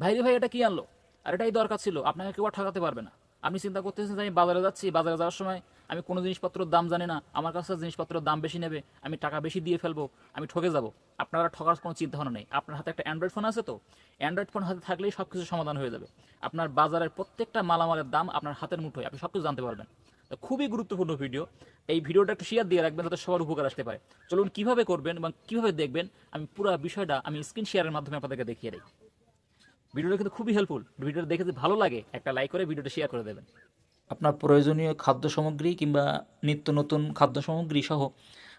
ভাইরে ভাই, এটা কি আনলো? আর এটাই দরকার ছিল, আপনাকে কেউ আর ঠকাতে পারবে না। আপনি চিন্তা করতেছেন যে আমি বাজারে যাচ্ছি, বাজারে যাওয়ার সময় আমি কোনো জিনিসপত্রের দাম জানি না, আমার কাছে জিনিসপত্রের দাম বেশি নেবে, আমি টাকা বেশি দিয়ে ফেলব, আমি ঠকে যাব। আপনারা ঠকার কোনো চিন্তা ভাবনা নেই। আপনার হাতে একটা অ্যান্ড্রয়েড ফোন আছে তো? অ্যান্ড্রয়েড ফোন হাতে থাকলেই সব কিছু সমাধান হয়ে যাবে। আপনার বাজারের প্রত্যেকটা মালামালের দাম আপনার হাতের মুঠোয়, আপনি সব কিছু জানতে পারবেন। তো খুবই গুরুত্বপূর্ণ ভিডিও এই ভিডিওটা একটু শেয়ার দিয়ে রাখবেন যাতে সবার উপকার আসতে পারে। চলুন কীভাবে করবেন এবং কীভাবে দেখবেন, আমি পুরো বিষয়টা, আমি স্ক্রিন শেয়ারের মাধ্যমে আপনাদেরকে দেখিয়ে দিই। ভিডিওটা কিন্তু খুবই হেল্পফুল ভিডিওটা দেখে যদি ভালো লাগে, একটা লাইক করে ভিডিওটা শেয়ার করে দেবেন। আপনার প্রয়োজনীয় খাদ্য সামগ্রী কিংবা নিত্য নতুন খাদ্য সামগ্রী সহ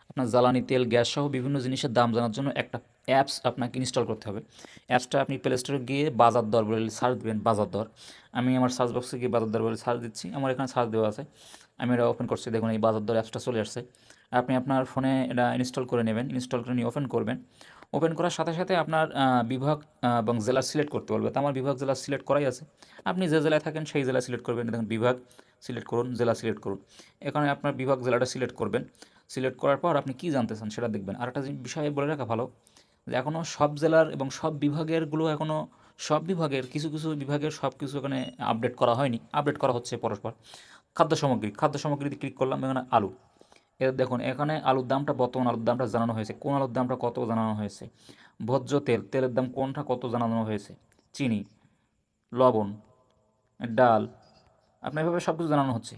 আপনার জ্বালানি তেল, গ্যাস সহ বিভিন্ন জিনিসের দাম জানার জন্য একটা অ্যাপস আপনাকে ইনস্টল করতে হবে। অ্যাপসটা আপনি প্লে স্টোরে গিয়ে বাজার দর বলে সার্চ দেবেন, বাজার দর। আমি আমার সার্চ বক্সে গিয়ে বাজার দর বলে সার্চ দিচ্ছি। আমার এখানে সার্চ দেওয়া আছে। আমি এটা ওপেন করছি। দেখুন, এই বাজার দর অ্যাপসটা চলে আসছে। আপনি আপনার ফোনে এটা ইনস্টল করে নেবেন। ইনস্টল করে নিয়ে ওপেন করবেন। ওপেন করার সাথে সাথে আপনার বিভাগ এবং জেলা সিলেক্ট করতে বলবে। তো আমার বিভাগ, জেলা সিলেক্ট করাই আছে। আপনি যে জেলায় থাকেন সেই জেলা সিলেক্ট করবেন। দেখুন, বিভাগ সিলেক্ট করুন, জেলা সিলেক্ট করুন। এখানে আপনার বিভাগ, জেলাটা সিলেক্ট করবেন। সিলেক্ট করার পর আপনি কী জানতে চান সেটা দেখবেন। আর একটা বিষয় বলে রাখা ভালো, যে এখনও সব জেলার এবং সব বিভাগেরগুলো এখনও সব বিভাগের, কিছু কিছু বিভাগের সব কিছু এখানে আপডেট করা হয়নি। আপডেট করা হচ্ছে পরস্পর। খাদ্য সামগ্রী, খাদ্য সামগ্রীতে ক্লিক করলাম, এখানে আলু। দেখুন, এখানে আলুর দামটা, বর্তমান আলুর দামটা জানানো হয়েছে। কোন আলুর দামটা কত জানানো হয়েছে? ভোজ্য তেল, তেলের দাম কোনটা কত জানানো হয়েছে? চিনি, লবণ, ডাল, আপনার এভাবে সব কিছু জানানো হচ্ছে।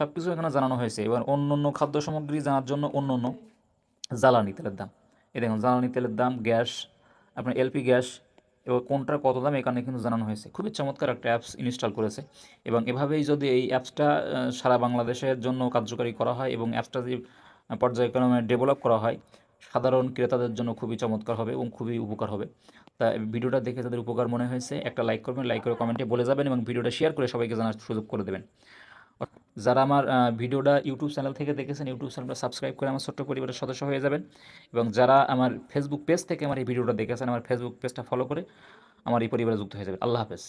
সব কিছু এখানে জানানো হয়েছে। এবার অন্য অন্য খাদ্য সামগ্রী জানার জন্য অন্য অন্য জ্বালানি তেলের দাম। এই দেখুন, জ্বালানি তেলের দাম, গ্যাস, আপনার এলপি গ্যাস এবার কোনটার কত দাম এখানে কিন্তু জানানো হয়েছে। খুবই চমৎকার একটা অ্যাপস ইনস্টল করেছে এবং এভাবেই যদি এই অ্যাপসটা সারা বাংলাদেশের জন্য কার্যকারী করা হয় এবং অ্যাপসটা যদি পর্যায়ক্রমে ডেভেলপ করা হয়, সাধারণ ক্রেতাদের জন্য খুবই চমৎকার হবে এবং খুবই উপকার হবে। তা ভিডিওটা দেখে তাদের উপকার মনে হয়েছে। একটা লাইক করবেন লাইক করে কমেন্টে বলে যাবেন এবং ভিডিওটা শেয়ার করে সবাইকে জানার সুযোগ করে দেবেন। যারা আমার ভিডিওটা ইউটিউব চ্যানেল থেকে দেখেছেন, ইউটিউব চ্যানেলটা সাবস্ক্রাইব করে আমার ছোট্ট পরিবারের সদস্য হয়ে যাবেন। এবং যারা আমার ফেসবুক পেজ থেকে আমার এই ভিডিওটা দেখেছেন, আমার ফেসবুক পেজটা ফলো করে আমার এই পরিবারে যুক্ত হয়ে যাবে আল্লাহ হাফেজ।